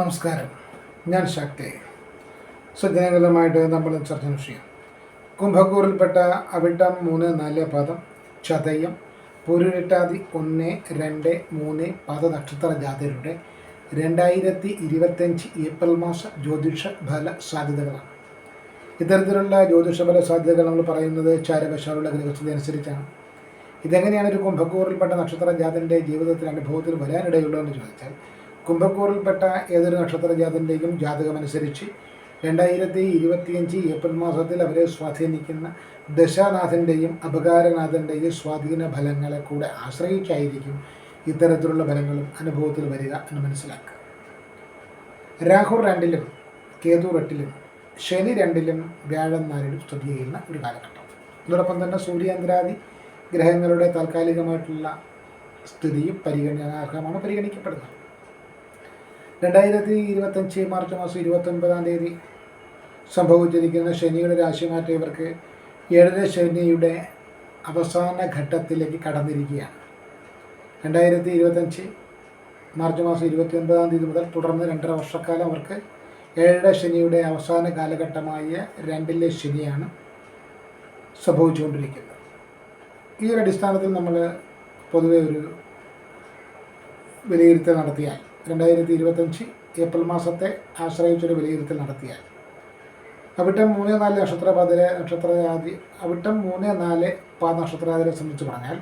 നമസ്കാരം. ഞാൻ ശക്തി. സുജനകലമായിട്ട് നമ്മൾ ചർച്ച ചെയ്യാം കുംഭക്കൂറിൽപ്പെട്ട അവിട്ടം മൂന്ന് നാല് പദം ചതയം പുരുരട്ടാതി ഒന്ന് രണ്ട് മൂന്ന് പദ നക്ഷത്ര ജാതരുടെ രണ്ടായിരത്തി ഇരുപത്തഞ്ച് ഏപ്രിൽ മാസ ജ്യോതിഷ ഫല സാധ്യതകളാണ്. ഇത്തരത്തിലുള്ള ജ്യോതിഷ ഫല സാധ്യതകൾ നമ്മൾ പറയുന്നത് ചാരവശാലുള്ള ഗ്രഹസ്ഥിതി അനുസരിച്ചാണ്. ഇതെങ്ങനെയാണ് ഒരു കുംഭക്കൂറിൽപ്പെട്ട നക്ഷത്ര ജാതന്റെ ജീവിതത്തിൽ അനുഭവത്തിൽ വരാനിടയുള്ളതെന്ന് ചോദിച്ചാൽ കുംഭക്കൂറിൽപ്പെട്ട ഏതൊരു നക്ഷത്ര ജാതന്റെയും ജാതകമനുസരിച്ച് രണ്ടായിരത്തി ഇരുപത്തിയഞ്ച് ഏപ്രിൽ മാസത്തിൽ അവരെ സ്വാധീനിക്കുന്ന ദശാനാഥന്റെയും അപകാരനാഥന്റെയും സ്വാധീന ഫലങ്ങളെ കൂടെ ആശ്രയിച്ചായിരിക്കും ഇത്തരത്തിലുള്ള ഫലങ്ങളും അനുഭവത്തിൽ വരിക എന്ന് മനസ്സിലാക്കുക. രാഹു രണ്ടിലും കേതു എട്ടിലും ശനി രണ്ടിലും വ്യാഴം നാലിലും സ്ഥിതി ചെയ്യുന്ന ഒരു കാലഘട്ടം. അതോടൊപ്പം തന്നെ സൂര്യാന്തരാദി ഗ്രഹങ്ങളുടെ താൽക്കാലികമായിട്ടുള്ള സ്ഥിതിയും പരിഗണനാർഹമാണ് പരിഗണിക്കപ്പെടുന്നത്. രണ്ടായിരത്തി ഇരുപത്തഞ്ച് മാർച്ച് മാസം ഇരുപത്തൊൻപതാം തീയതി സംഭവിച്ചിരിക്കുന്ന ശനിയുടെ രാശിമാറ്റം ഇവർക്ക് ഏഴര ശനിയുടെ അവസാന ഘട്ടത്തിലേക്ക് കടന്നിരിക്കുകയാണ്. രണ്ടായിരത്തി ഇരുപത്തഞ്ച് മാർച്ച് മാസം ഇരുപത്തി ഒൻപതാം തീയതി മുതൽ തുടർന്ന് രണ്ടര വർഷക്കാലം അവർക്ക് ഏഴര ശനിയുടെ അവസാന കാലഘട്ടമായ രണ്ടിലെ ശനിയാണ് സംഭവിച്ചുകൊണ്ടിരിക്കുന്നത്. ഈ ഒരു അടിസ്ഥാനത്തിൽ നമ്മൾ പൊതുവെ ഒരു വിലയിരുത്തൽ നടത്തിയാൽ രണ്ടായിരത്തി ഇരുപത്തഞ്ച് ഏപ്രിൽ മാസത്തെ ആശ്രയിച്ചൊരു വിലയിരുത്തൽ നടത്തിയാൽ. അവിട്ടം മൂന്ന് നാല് നക്ഷത്രപാതിരെ നക്ഷത്രജാതി അവിട്ടം മൂന്ന് നാല് പാ നക്ഷത്രജാതിരെ സംബന്ധിച്ച് പറഞ്ഞാൽ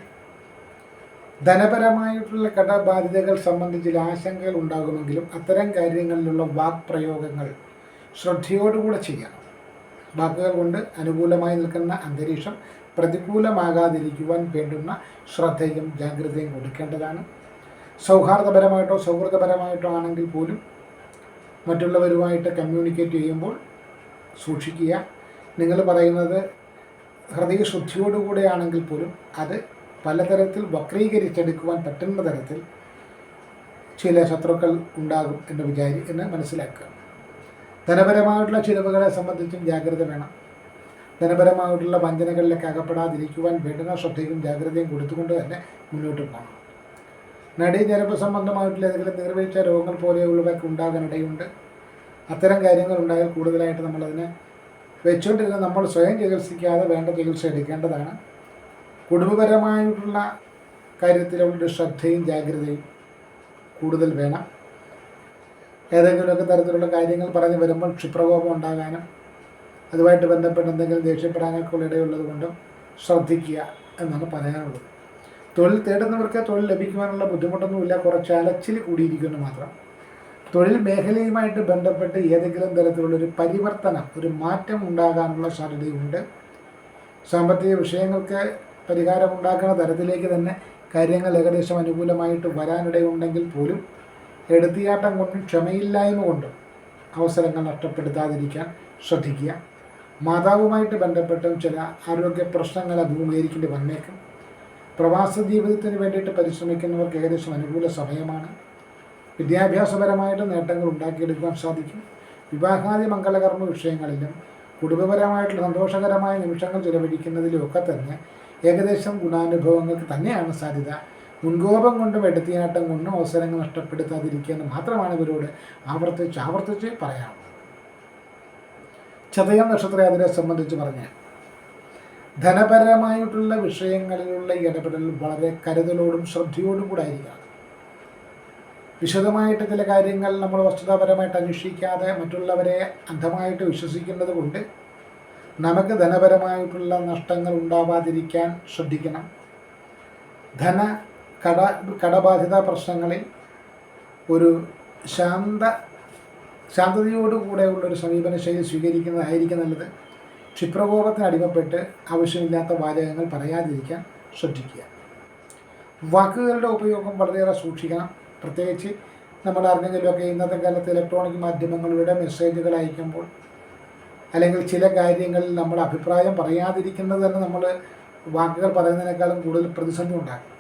ധനപരമായിട്ടുള്ള കടബാധ്യതകൾ സംബന്ധിച്ച് ആശങ്കകൾ ഉണ്ടാകുമെങ്കിലും അത്തരം കാര്യങ്ങളിലുള്ള വാക്പ്രയോഗങ്ങൾ ശ്രദ്ധയോടുകൂടെ ചെയ്യണം. വാക്കുകൾ കൊണ്ട് അനുകൂലമായി നിൽക്കുന്ന അന്തരീക്ഷം പ്രതികൂലമാകാതിരിക്കുവാൻ വേണ്ടുന്ന ശ്രദ്ധയും ജാഗ്രതയും കൊടുക്കേണ്ടതാണ്. സൗഹാർദ്ദപരമായിട്ടോ സൗഹൃദപരമായിട്ടോ ആണെങ്കിൽ പോലും മറ്റുള്ളവരുമായിട്ട് കമ്മ്യൂണിക്കേറ്റ് ചെയ്യുമ്പോൾ സൂക്ഷിക്കുക. നിങ്ങൾ പറയുന്നത് ഹൃദയശുദ്ധിയോടുകൂടെ ആണെങ്കിൽ പോലും അത് പലതരത്തിൽ വക്രീകരിച്ചെടുക്കുവാൻ പറ്റുന്ന തരത്തിൽ ചില ശത്രുക്കൾ ഉണ്ടാകും എന്ന് വിചാരി എന്ന് മനസ്സിലാക്കുക. ധനപരമായിട്ടുള്ള ചിലവുകളെ സംബന്ധിച്ചും ജാഗ്രത വേണം. ധനപരമായിട്ടുള്ള വഞ്ചനകളിലേക്ക് അകപ്പെടാതിരിക്കുവാൻ വേണ്ടുന്ന ശ്രദ്ധയും ജാഗ്രതയും കൊടുത്തുകൊണ്ട് തന്നെ മുന്നോട്ട് പോകണം. നടി ഞരമ്പ് സംബന്ധമായിട്ടുള്ള ഏതെങ്കിലും നീർവീഴ്ച രോഗങ്ങൾ പോലെയുള്ളവയൊക്കെ ഉണ്ടാകാനിടയുണ്ട്. അത്തരം കാര്യങ്ങൾ ഉണ്ടായാൽ കൂടുതലായിട്ട് നമ്മളതിനെ വെച്ചുകൊണ്ടിരുന്ന നമ്മൾ സ്വയം ചികിത്സിക്കാതെ വേണ്ട ചികിത്സ എടുക്കേണ്ടതാണ്. കുടുംബപരമായിട്ടുള്ള കാര്യത്തിലുള്ള ശ്രദ്ധയും ജാഗ്രതയും കൂടുതൽ വേണം. ഏതെങ്കിലുമൊക്കെ തരത്തിലുള്ള കാര്യങ്ങൾ പറഞ്ഞു വരുമ്പോൾ ക്ഷിപ്രകോപം ഉണ്ടാകാനും അതുമായിട്ട് ബന്ധപ്പെട്ട് എന്തെങ്കിലും ദേഷ്യപ്പെടാനൊക്കെ ഉള്ള ഇടയുള്ളത് കൊണ്ടും ശ്രദ്ധിക്കുക എന്നാണ് പറയാനുള്ളത്. തൊഴിൽ തേടുന്നവർക്ക് തൊഴിൽ ലഭിക്കുവാനുള്ള ബുദ്ധിമുട്ടൊന്നുമില്ല. കുറച്ച് അലച്ചിൽ കൂടിയിരിക്കുന്നു മാത്രം. തൊഴിൽ മേഖലയുമായിട്ട് ബന്ധപ്പെട്ട് ഏതെങ്കിലും തരത്തിലുള്ളൊരു പരിവർത്തനം ഒരു മാറ്റം ഉണ്ടാകാനുള്ള സാധ്യതയുണ്ട്. സാമ്പത്തിക വിഷയങ്ങൾക്ക് പരിഹാരമുണ്ടാക്കുന്ന തരത്തിലേക്ക് തന്നെ കാര്യങ്ങൾ ഏകദേശം അനുകൂലമായിട്ട് വരാനിടയുണ്ടെങ്കിൽ പോലും എടുത്തിയാട്ടം കൊണ്ടും ക്ഷമയില്ലായ്മ കൊണ്ടും അവസരങ്ങൾ നഷ്ടപ്പെടുത്താതിരിക്കാൻ ശ്രദ്ധിക്കുക. മാതാവുമായിട്ട് ബന്ധപ്പെട്ടും ചില ആരോഗ്യ പ്രശ്നങ്ങൾ അഭിമുഖീകരിക്കേണ്ടി വന്നേക്കും. പ്രവാസ ജീവിതത്തിന് വേണ്ടിയിട്ട് പരിശ്രമിക്കുന്നവർക്ക് ഏകദേശം അനുകൂല സമയമാണ്. വിദ്യാഭ്യാസപരമായിട്ട് നേട്ടങ്ങൾ ഉണ്ടാക്കിയെടുക്കുവാൻ സാധിക്കും. വിവാഹാദി മംഗളകർമ്മ വിഷയങ്ങളിലും കുടുംബപരമായിട്ടുള്ള സന്തോഷകരമായ നിമിഷങ്ങൾ ചിലവഴിക്കുന്നതിലും ഒക്കെ തന്നെ ഏകദേശം ഗുണാനുഭവങ്ങൾക്ക് തന്നെയാണ് സാധ്യത. മുൻകോപം കൊണ്ടും എടുത്തിയാട്ടം കൊണ്ടും അവസരങ്ങൾ നഷ്ടപ്പെടുത്താതിരിക്കുക എന്ന് മാത്രമാണ് ഇവരോട് ആവർത്തിച്ച് ആവർത്തിച്ച് പറയാനുള്ളത്. ചതയം നക്ഷത്രയാതിരെ സംബന്ധിച്ച് പറഞ്ഞാൽ ധനപരമായിട്ടുള്ള വിഷയങ്ങളിലുള്ള ഇടപെടൽ വളരെ കരുതലോടും ശ്രദ്ധയോടും കൂടെ ആയിരിക്കണം വിശദമായിട്ട് ചില കാര്യങ്ങൾ നമ്മൾ വസ്തുതാപരമായിട്ട് അന്വേഷിക്കാതെ മറ്റുള്ളവരെ അന്ധമായിട്ട് വിശ്വസിക്കുന്നത് കൊണ്ട് നമുക്ക് ധനപരമായിട്ടുള്ള നഷ്ടങ്ങൾ ഉണ്ടാവാതിരിക്കാൻ ശ്രദ്ധിക്കണം. ധന കട കടബാധ്യത പ്രശ്നങ്ങളിൽ ഒരു ശാന്ത ശാന്തതയോടുകൂടെയുള്ള ഒരു സമീപന ശൈലി സ്വീകരിക്കുന്നതായിരിക്കും നല്ലത്. ക്ഷിപ്രകോപത്തിന് അടിമപ്പെട്ട് ആവശ്യമില്ലാത്ത വാചകങ്ങൾ പറയാതിരിക്കാൻ ശ്രദ്ധിക്കുക. വാക്കുകളുടെ ഉപയോഗം വളരെയേറെ സൂക്ഷിക്കണം. പ്രത്യേകിച്ച് നമ്മൾ അറിഞ്ഞെങ്കിലുമൊക്കെ ഇന്നത്തെ കാലത്ത് ഇലക്ട്രോണിക് മാധ്യമങ്ങളിലൂടെ മെസ്സേജുകൾ അയക്കുമ്പോൾ അല്ലെങ്കിൽ ചില കാര്യങ്ങളിൽ നമ്മൾ അഭിപ്രായം പറയാതിരിക്കുന്നത് തന്നെ നമ്മൾ വാക്കുകൾ പറയുന്നതിനേക്കാളും കൂടുതൽ പ്രതിസന്ധി ഉണ്ടാക്കും.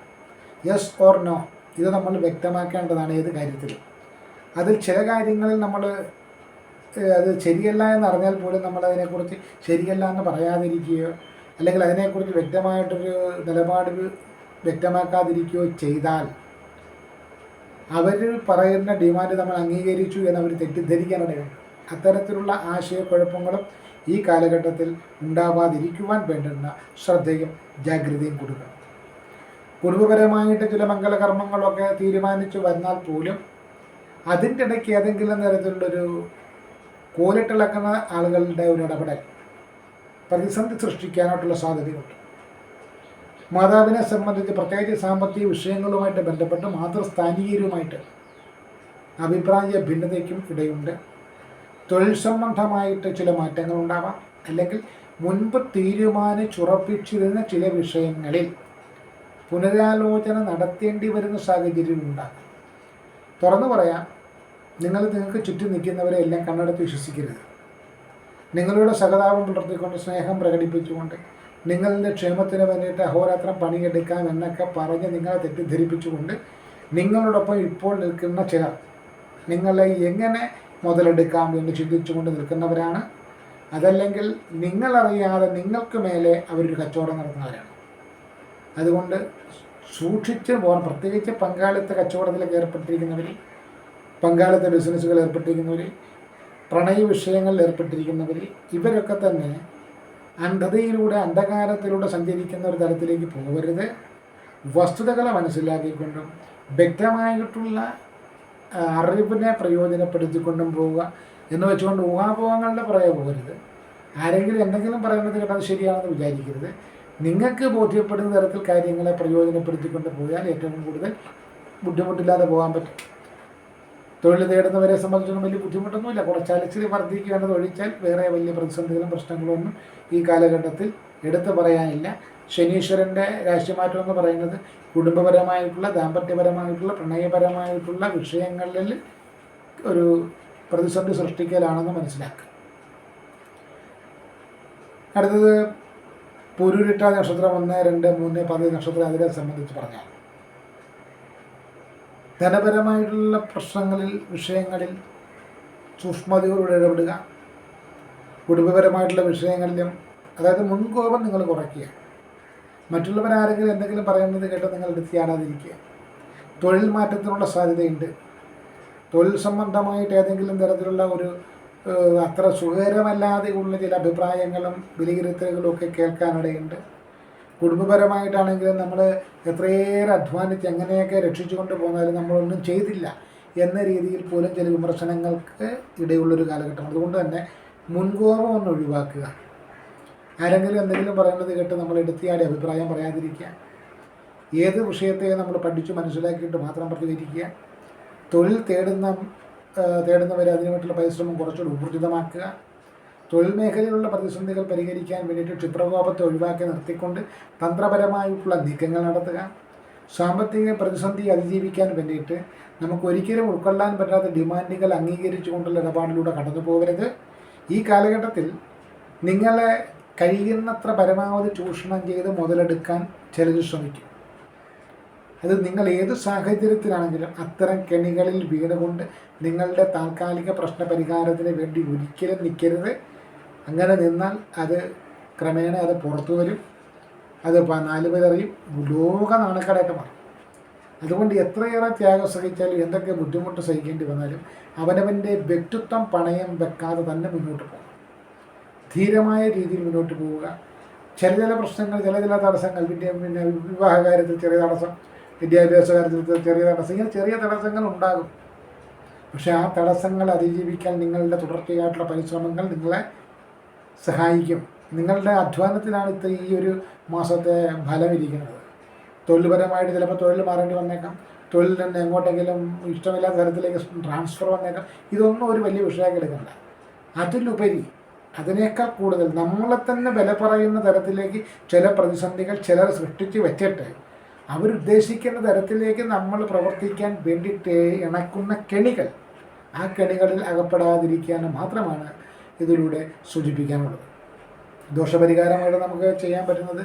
യെസ് ഓർ നോ ഇത് നമ്മൾ വ്യക്തമാക്കേണ്ടതാണ് ഏത് കാര്യത്തിലും. അതിൽ ചില കാര്യങ്ങളിൽ നമ്മൾ അത് ശരിയല്ല എന്നറിഞ്ഞാൽ പോലും നമ്മൾ അതിനെക്കുറിച്ച് ശരിയല്ല എന്ന് പറയാതിരിക്കുകയോ അല്ലെങ്കിൽ അതിനെക്കുറിച്ച് വ്യക്തമായിട്ടൊരു നിലപാട് വ്യക്തമാക്കാതിരിക്കുകയോ ചെയ്താൽ അവർ പറയുന്ന ഡിമാൻഡ് നമ്മൾ അംഗീകരിച്ചു എന്ന് അവർ തെറ്റിദ്ധരിക്കാനിടയുണ്ട് അത്തരത്തിലുള്ള ആശയക്കുഴപ്പങ്ങളും ഈ കാലഘട്ടത്തിൽ ഉണ്ടാവാതിരിക്കുവാൻ വേണ്ടുന്ന ശ്രദ്ധയും ജാഗ്രതയും കൊടുക്കണം. കുടുംബപരമായിട്ട് ചില മംഗളകർമ്മങ്ങളൊക്കെ തീരുമാനിച്ചു വന്നാൽ പോലും അതിന്റെ ഇടയ്ക്ക് ഏതെങ്കിലും തരത്തിലുള്ളൊരു കോലിട്ടിളക്കുന്ന ആളുകളുടെ ഒരു ഇടപെടൽ. പ്രതിസന്ധി സൃഷ്ടിക്കാനായിട്ടുള്ള സാധ്യതയുണ്ട്. മാതാവിനെ സംബന്ധിച്ച് പ്രത്യേകിച്ച് സാമ്പത്തിക വിഷയങ്ങളുമായിട്ട് ബന്ധപ്പെട്ട് മാതൃസ്ഥാനീയരുമായിട്ട് അഭിപ്രായ ഭിന്നതയ്ക്കും ഇടയുണ്ട്. തൊഴിൽ സംബന്ധമായിട്ട് ചില മാറ്റങ്ങൾ ഉണ്ടാവാം അല്ലെങ്കിൽ മുൻപ് തീരുമാനിച്ചുറപ്പിച്ചിരുന്ന ചില വിഷയങ്ങളിൽ പുനരാലോചന നടത്തേണ്ടി വരുന്ന സാഹചര്യം ഉണ്ടാകും തുറന്നു പറയാം നിങ്ങൾ നിങ്ങൾക്ക് ചുറ്റും നിൽക്കുന്നവരെ എല്ലാം കണ്ണടത്ത് വിശ്വസിക്കരുത്. നിങ്ങളുടെ സഹതാപം പുലർത്തിക്കൊണ്ട് സ്നേഹം പ്രകടിപ്പിച്ചുകൊണ്ട് നിങ്ങളുടെ ക്ഷേമത്തിന് വേണ്ടിയിട്ട് അഹോരാത്രം പണിയെടുക്കാം എന്നൊക്കെ പറഞ്ഞ് നിങ്ങളെ തെറ്റിദ്ധരിപ്പിച്ചുകൊണ്ട് നിങ്ങളോടൊപ്പം ഇപ്പോൾ നിൽക്കുന്ന ചിലർ നിങ്ങളെ എങ്ങനെ മുതലെടുക്കാം എന്ന് ചിന്തിച്ചുകൊണ്ട് നിൽക്കുന്നവരാണ്. അതല്ലെങ്കിൽ നിങ്ങളറിയാതെ നിങ്ങൾക്ക് മേലെ അവരൊരു കച്ചവടം നടത്തുന്നവരാണ്. അതുകൊണ്ട് സൂക്ഷിച്ച് പോകണം. പ്രത്യേകിച്ച് പങ്കാളിത്ത കച്ചവടത്തിലൊക്കെ ഏർപ്പെട്ടിരിക്കുന്നവർ പങ്കാളിത്ത ബിസിനസ്സുകൾ ഏർപ്പെട്ടിരിക്കുന്നവർ പ്രണയ വിഷയങ്ങളിൽ ഏർപ്പെട്ടിരിക്കുന്നവർ ഇവരൊക്കെ തന്നെ അന്ധതയിലൂടെ അന്ധകാരത്തിലൂടെ സഞ്ചരിക്കുന്ന ഒരു തലത്തിലേക്ക് പോകരുത്. വസ്തുതകളെ മനസ്സിലാക്കിക്കൊണ്ടും വ്യക്തമായിട്ടുള്ള അറിവിനെ പ്രയോജനപ്പെടുത്തിക്കൊണ്ടും പോവുക എന്ന് വെച്ചുകൊണ്ട് ഊഹാപോഹങ്ങളുടെ പുറകെ പോകരുത്. ആരെങ്കിലും എന്തെങ്കിലും പറയുന്നത് കേട്ടത് ശരിയാണെന്ന് വിചാരിക്കരുത്. നിങ്ങൾക്ക് ബോധ്യപ്പെടുന്ന തരത്തിൽ കാര്യങ്ങളെ പ്രയോജനപ്പെടുത്തിക്കൊണ്ട് പോയാൽ ഏറ്റവും കൂടുതൽ ബുദ്ധിമുട്ടില്ലാതെ പോകാൻ പറ്റും. തൊഴിൽ തേടുന്നവരെ സംബന്ധിച്ചൊന്നും വലിയ ബുദ്ധിമുട്ടൊന്നുമില്ല. കുറച്ച് അലച്ചിൽ വർദ്ധിക്കുകയാണെന്ന് ഒഴിച്ചാൽ വേറെ വലിയ പ്രതിസന്ധികളും പ്രശ്നങ്ങളും ഒന്നും ഈ കാലഘട്ടത്തിൽ എടുത്തു പറയാനില്ല. ശനീശ്വരന്റെ രാശിമാറ്റം എന്ന് പറയുന്നത് കുടുംബപരമായിട്ടുള്ള ദാമ്പത്യപരമായിട്ടുള്ള പ്രണയപരമായിട്ടുള്ള വിഷയങ്ങളിൽ ഒരു പ്രതിസന്ധി സൃഷ്ടിക്കലാണെന്ന് മനസ്സിലാക്കുക. അടുത്തത് പുരുരിട്ട നക്ഷത്രം ഒന്ന് രണ്ട് മൂന്ന് പതിവ് നക്ഷത്രം അതിനെ സംബന്ധിച്ച് പറഞ്ഞാൽ ധനപരമായിട്ടുള്ള പ്രശ്നങ്ങളിൽ വിഷയങ്ങളിൽ സൂക്ഷ്മതയോടെ ഇടപെടുക. കുടുംബപരമായിട്ടുള്ള വിഷയങ്ങളിലും അതായത് മുൻകോപം നിങ്ങൾ കുറയ്ക്കുക. മറ്റുള്ളവരാരെങ്കിലും എന്തെങ്കിലും പറയുന്നത് കേട്ട് നിങ്ങൾ ചാടാതിരിക്കുക തൊഴിൽ മാറ്റത്തിനുള്ള സാധ്യതയുണ്ട്. തൊഴിൽ സംബന്ധമായിട്ട് ഏതെങ്കിലും തരത്തിലുള്ള ഒരു അത്ര സുഖകരമല്ലാതെ ഉള്ള ചില അഭിപ്രായങ്ങളും വിലയിരുത്തലുകളും ഒക്കെ കേൾക്കാനിടയുണ്ട്. കുടുംബപരമായിട്ടാണെങ്കിലും നമ്മൾ എത്രയേറെ അധ്വാനിച്ച് എങ്ങനെയൊക്കെ രക്ഷിച്ചുകൊണ്ട് പോന്നാലും നമ്മളൊന്നും ചെയ്തില്ല എന്ന രീതിയിൽ പോലും ചില വിമർശനങ്ങൾക്ക് ഇടയുള്ളൊരു കാലഘട്ടം അതുകൊണ്ട് തന്നെ മുൻകോപം ഒന്ന് ഒഴിവാക്കുക. ആരെങ്കിലും എന്തെങ്കിലും പറയുന്നത് കേട്ട് നമ്മൾ എടുത്തിയാടി അഭിപ്രായം പറയാതിരിക്കുക. ഏത് വിഷയത്തെ നമ്മൾ പഠിച്ചു മനസ്സിലാക്കിയിട്ട് മാത്രം പ്രതികരിക്കുക. തൊഴിൽ തേടുന്ന തേടുന്നവരെ അതിനുവേണ്ടിയുള്ള പരിശ്രമം കുറച്ചുകൂടി ഊർജിതമാക്കുക. തൊഴിൽ മേഖലയിലുള്ള പ്രതിസന്ധികൾ പരിഹരിക്കാൻ വേണ്ടിയിട്ട് ക്ഷിപ്രകോപത്തെ ഒഴിവാക്കി നിർത്തിക്കൊണ്ട് തന്ത്രപരമായിട്ടുള്ള നീക്കങ്ങൾ നടത്തുക. സാമ്പത്തിക പ്രതിസന്ധി അതിജീവിക്കാൻ വേണ്ടിയിട്ട് നമുക്ക് ഒരിക്കലും ഉൾക്കൊള്ളാൻ പറ്റാത്ത ഡിമാൻഡുകൾ അംഗീകരിച്ചുകൊണ്ടുള്ള ഇടപാടിലൂടെ കടന്നു പോകരുത്. ഈ കാലഘട്ടത്തിൽ നിങ്ങളെ കഴിയുന്നത്ര പരമാവധി ചൂഷണം ചെയ്ത് മുതലെടുക്കാൻ ചിലർ ശ്രമിക്കും. അത് നിങ്ങൾ ഏത് സാഹചര്യത്തിലാണെങ്കിലും അത്തരം കെണികളിൽ വീണുകൊണ്ട് നിങ്ങളുടെ താൽക്കാലിക പ്രശ്ന പരിഹാരത്തിന് വേണ്ടി ഒരിക്കലും നിൽക്കരുത്. അങ്ങനെ നിന്നാൽ അത് ക്രമേണ അത് പുറത്തു വരും. അത് നാല് പേരറിയും ലോക നാണക്കേടായിട്ട് മാറും. അതുകൊണ്ട് എത്രയേറെ ത്യാഗം സഹിച്ചാലും എന്തൊക്കെ ബുദ്ധിമുട്ട് സഹിക്കേണ്ടി വന്നാലും അവനവന്റെ വ്യക്തിത്വം പണയം വെക്കാതെ തന്നെ മുന്നോട്ട് പോകും. ധീരമായ രീതിയിൽ മുന്നോട്ട് പോവുക. ചില ചില പ്രശ്നങ്ങൾ ചില ചില തടസ്സങ്ങൾ പിന്നെ പിന്നെ വിവാഹ കാര്യത്തിൽ ചെറിയ തടസ്സം വിദ്യാഭ്യാസ കാര്യത്തിൽ ചെറിയ തടസ്സം ഇങ്ങനെ ചെറിയ തടസ്സങ്ങൾ ഉണ്ടാകും. പക്ഷേ ആ തടസ്സങ്ങൾ അതിജീവിക്കാൻ നിങ്ങളുടെ തുടർച്ചയായിട്ടുള്ള പരിശ്രമങ്ങൾ നിങ്ങളെ സഹായിക്കും. നിങ്ങളുടെ അധ്വാനത്തിലാണ് ഇത്ര ഈ ഒരു മാസത്തെ ഫലം ഇരിക്കുന്നത്. തൊഴിൽപരമായിട്ട് ചിലപ്പോൾ തൊഴിൽ മാറേണ്ടി വന്നേക്കാം. തൊഴിൽ തന്നെ എങ്ങോട്ടെങ്കിലും ഇഷ്ടമില്ലാത്ത തരത്തിലേക്ക് ട്രാൻസ്ഫർ വന്നേക്കാം. ഇതൊന്നും ഒരു വലിയ വിഷയമാക്കി എടുക്കണ്ട അതിലുപരി അതിനേക്കാൾ കൂടുതൽ നമ്മളെ തന്നെ വില പറയുന്ന തരത്തിലേക്ക് ചില പ്രതിസന്ധികൾ ചിലർ സൃഷ്ടിച്ച് വെച്ചിട്ട് അവരുദ്ദേശിക്കുന്ന തരത്തിലേക്ക് നമ്മൾ പ്രവർത്തിക്കാൻ വേണ്ടിയിട്ട് ഇണക്കുന്ന കെണികൾ ആ കെണികളിൽ അകപ്പെടാതിരിക്കാൻ മാത്രമാണ് ഇതിലൂടെ സൂചിപ്പിക്കാനുള്ളത്. ദോഷപരിഹാരമായിട്ട് നമുക്ക് ചെയ്യാൻ പറ്റുന്നത്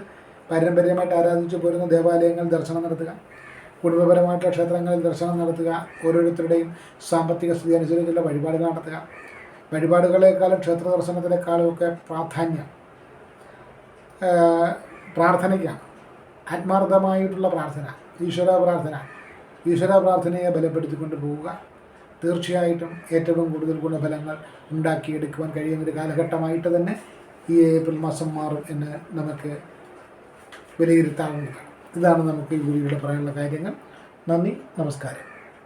പാരമ്പര്യമായിട്ട് ആരാധിച്ചു പോരുന്ന ദേവാലയങ്ങൾ ദർശനം നടത്തുക കുടുംബപരമായിട്ടുള്ള ക്ഷേത്രങ്ങളിൽ ദർശനം നടത്തുക ഓരോരുത്തരുടെയും സാമ്പത്തിക സ്ഥിതി അനുസരിച്ചുള്ള വഴിപാടുകൾ നടത്തുക. വഴിപാടുകളെക്കാളും ക്ഷേത്ര ദർശനത്തിനേക്കാളും ഒക്കെ പ്രാധാന്യം പ്രാർത്ഥനയ്ക്കാണ്. ആത്മാർത്ഥമായിട്ടുള്ള പ്രാർത്ഥന ഈശ്വര പ്രാർത്ഥന ഈശ്വര പ്രാർത്ഥനയെ ബലപ്പെടുത്തിക്കൊണ്ട് പോവുക. തീർച്ചയായിട്ടും ഏറ്റവും കൂടുതൽ ഗുണഫലങ്ങൾ ഉണ്ടാക്കിയെടുക്കുവാൻ കഴിയുന്നൊരു കാലഘട്ടമായിട്ട് തന്നെ ഈ ഏപ്രിൽ മാസം മാറും എന്ന് നമുക്ക് വിലയിരുത്താവുന്നതാണ്. ഇതാണ് നമുക്ക് ഈ ഗുരുവിടെ പറയാനുള്ള കാര്യങ്ങൾ. നന്ദി നമസ്കാരം.